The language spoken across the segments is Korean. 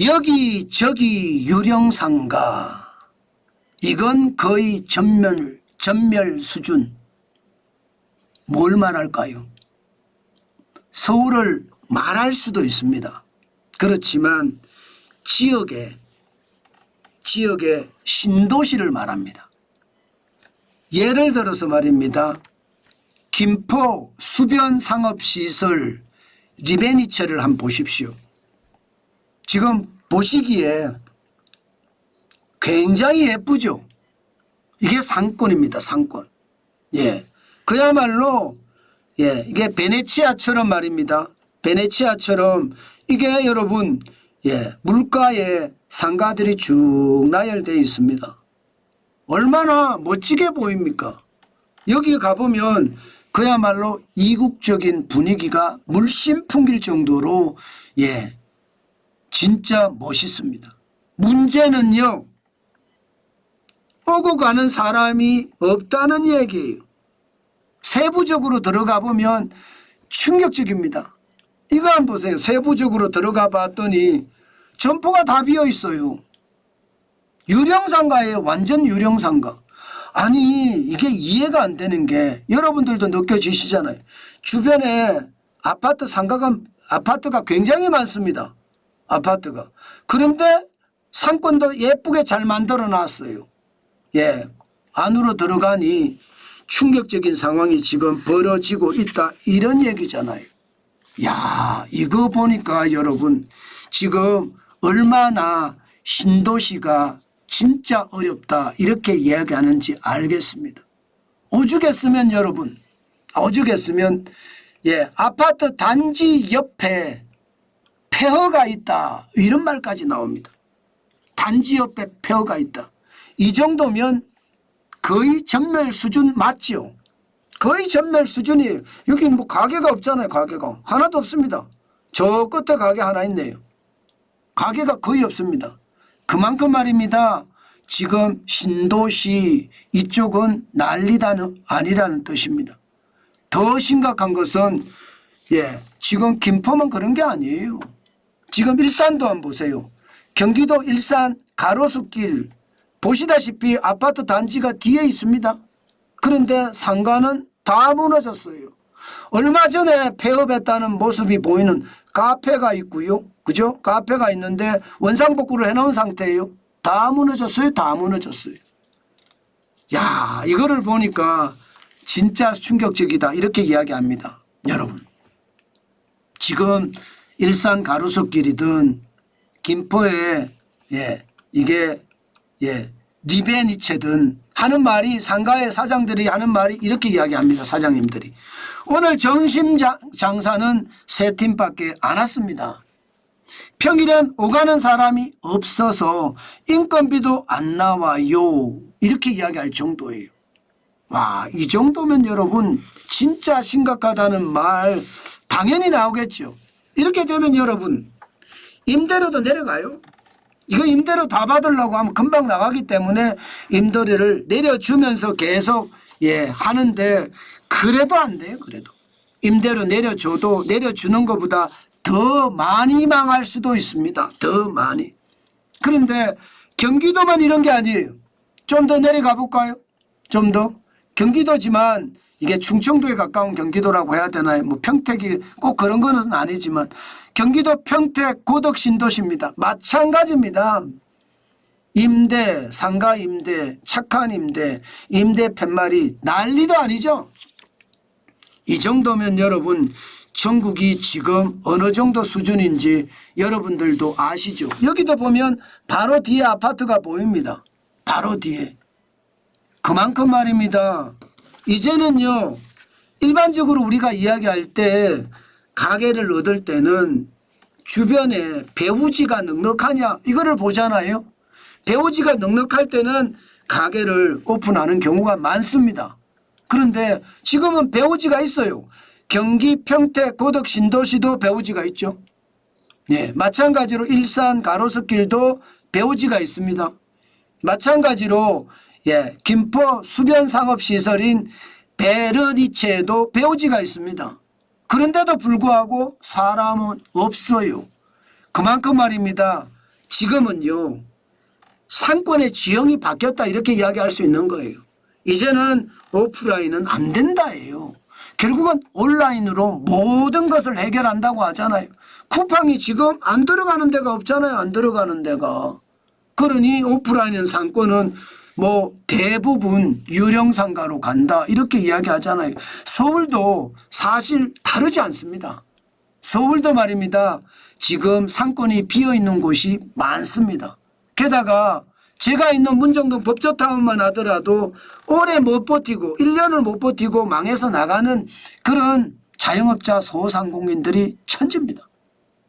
여기저기 유령상가 이건 거의 전멸 전멸 수준 뭘 말할까요? 서울을 말할 수도 있습니다. 그렇지만 지역에 지역의 신도시를 말합니다. 예를 들어서 말입니다. 김포 수변 상업시설 리베니처를 한번 보십시오. 지금 보시기에 굉장히 예쁘죠. 이게 상권입니다. 상권. 예. 그야말로 예, 이게 베네치아처럼 말입니다. 베네치아처럼 이게 여러분 예, 물가에 상가들이 쭉 나열되어 있습니다. 얼마나 멋지게 보입니까? 여기 가보면 그야말로 이국적인 분위기가 물씬 풍길 정도로 예, 진짜 멋있습니다. 문제는요, 오고 가는 사람이 없다는 얘기예요. 세부적으로 들어가 보면 충격적입니다. 이거 한번 보세요. 세부적으로 들어가 봤더니 점포가 다 비어 있어요. 유령상가예요. 완전 유령상가. 아니 이게 이해가 안 되는 게 여러분들도 느껴지시잖아요. 주변에 아파트 상가가 아파트가 굉장히 많습니다. 아파트가. 그런데 상권도 예쁘게 잘 만들어 놨어요. 예. 안으로 들어가니 충격적인 상황이 지금 벌어지고 있다. 이런 얘기잖아요. 야, 이거 보니까 여러분 지금 얼마나 신도시가 진짜 어렵다. 이렇게 이야기하는지 알겠습니다. 오죽했으면 여러분, 오죽했으면 예, 아파트 단지 옆에 폐허가 있다. 이런 말까지 나옵니다. 단지 옆에 폐허가 있다. 이 정도면 거의 전멸 수준 맞지요? 거의 전멸 수준이에요. 여기 뭐 가게가 없잖아요. 가게가 하나도 없습니다. 저 끝에 가게 하나 있네요. 가게가 거의 없습니다. 그만큼 말입니다. 지금 신도시 이쪽은 난리다는 아니라는 뜻입니다. 더 심각한 것은 예 지금 김포만 그런 게 아니에요. 지금 일산도 한번 보세요. 경기도 일산 가로수길 보시다시피 아파트 단지가 뒤에 있습니다. 그런데 상가는 다 무너졌어요. 얼마 전에 폐업했다는 모습이 보이는 카페가 있고요. 그죠? 카페가 있는데 원상복구를 해놓은 상태예요. 다 무너졌어요. 다 무너졌어요. 야, 이거를 보니까 진짜 충격적이다. 이렇게 이야기합니다. 여러분. 지금 일산 가로수길이든 김포에 예, 이게 예, 리베니체든 하는 말이 상가의 사장들이 하는 말이 이렇게 이야기합니다. 사장님들이. 오늘 점심 자- 장사는 세 팀밖에 안 왔습니다. 평일엔 오가는 사람이 없어서 인건비도 안 나와요. 이렇게 이야기할 정도예요. 와, 이 정도면 여러분 진짜 심각하다는 말 당연히 나오겠죠. 이렇게 되면 여러분 임대료도 내려가요. 이거 임대료 다 받으려고 하면 금방 나가기 때문에 임대료를 내려주면서 계속 예 하는데 그래도 안 돼요. 그래도 임대료 내려줘도 내려주는 것보다 더 많이 망할 수도 있습니다. 더 많이. 그런데 경기도만 이런 게 아니에요. 좀 더 내려가 볼까요? 좀 더. 경기도지만 이게 충청도에 가까운 경기도라고 해야 되나요? 뭐 평택이 꼭 그런 거는 아니지만 경기도 평택 고덕 신도시입니다. 마찬가지입니다. 임대, 상가 임대, 착한 임대, 임대 팻말이 난리도 아니죠. 이 정도면 여러분 전국이 지금 어느 정도 수준인지 여러분들도 아시죠. 여기도 보면 바로 뒤에 아파트가 보입니다. 바로 뒤에. 그만큼 말입니다. 이제는요, 일반적으로 우리가 이야기할 때 가게를 얻을 때는 주변에 배후지가 넉넉하냐 이거를 보잖아요. 배후지가 넉넉할 때는 가게를 오픈하는 경우가 많습니다. 그런데 지금은 배후지가 있어요. 경기 평택 고덕 신도시도 배후지가 있죠. 예, 마찬가지로 일산 가로수길도 배후지가 있습니다. 마찬가지로 예, 김포 수변 상업 시설인 베르니체에도 배우지가 있습니다. 그런데도 불구하고 사람은 없어요. 그만큼 말입니다. 지금은요 상권의 지형이 바뀌었다 이렇게 이야기할 수 있는 거예요. 이제는 오프라인은 안 된다예요. 결국은 온라인으로 모든 것을 해결한다고 하잖아요. 쿠팡이 지금 안 들어가는 데가 없잖아요. 안 들어가는 데가. 그러니 오프라인 상권은 뭐 대부분 유령 상가로 간다 이렇게 이야기하잖아요. 서울도 사실 다르지 않습니다. 서울도 말입니다. 지금 상권이 비어 있는 곳이 많습니다. 게다가 제가 있는 문정동 법조타운만 하더라도 오래 못 버티고 1년을 못 버티고 망해서 나가는 그런 자영업자 소상공인들이 천지입니다.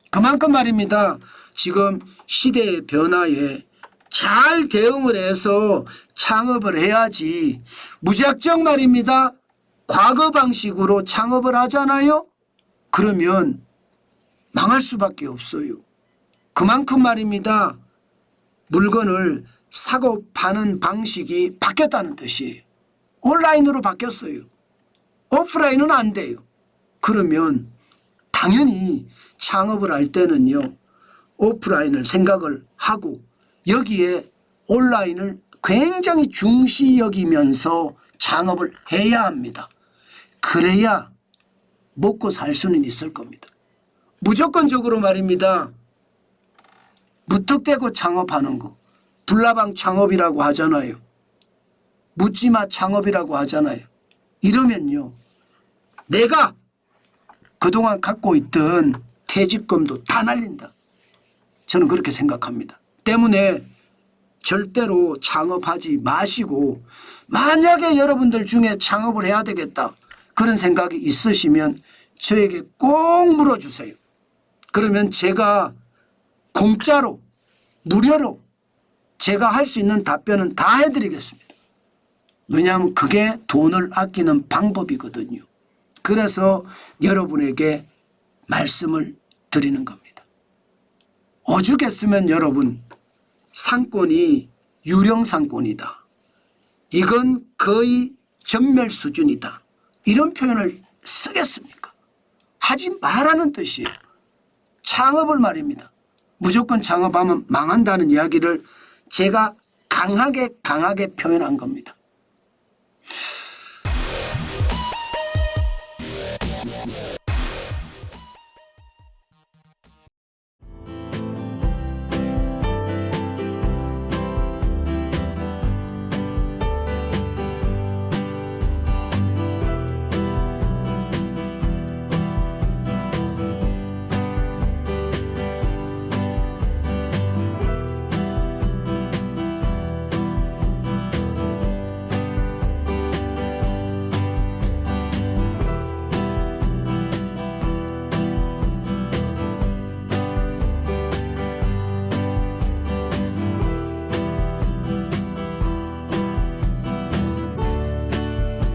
그만큼 말입니다. 지금 시대의 변화에 잘 대응을 해서 창업을 해야지 무작정 말입니다. 과거 방식으로 창업을 하잖아요. 그러면 망할 수밖에 없어요. 그만큼 말입니다. 물건을 사고 파는 방식이 바뀌었다는 뜻이에요. 온라인으로 바뀌었어요. 오프라인은 안 돼요. 그러면 당연히 창업을 할 때는요. 오프라인을 생각을 하고 여기에 온라인을 굉장히 중시 여기면서 창업을 해야 합니다. 그래야 먹고 살 수는 있을 겁니다. 무조건적으로 말입니다. 무턱대고 창업하는 거. 불나방 창업이라고 하잖아요. 묻지마 창업이라고 하잖아요. 이러면요. 내가 그동안 갖고 있던 퇴직금도 다 날린다. 저는 그렇게 생각합니다. 때문에 절대로 창업하지 마시고 만약에 여러분들 중에 창업을 해야 되겠다. 그런 생각이 있으시면 저에게 꼭 물어주세요. 그러면 제가 공짜로 무료로 제가 할 수 있는 답변은 다 해드리겠습니다. 왜냐하면 그게 돈을 아끼는 방법이거든요. 그래서 여러분에게 말씀을 드리는 겁니다. 오죽했으면 여러분 상권이 유령 상권이다. 이건 거의 전멸 수준이다. 이런 표현을 쓰겠습니까? 하지 말라는 뜻이에요. 창업을 말입니다. 무조건 창업하면 망한다는 이야기를 제가 강하게 강하게 표현한 겁니다.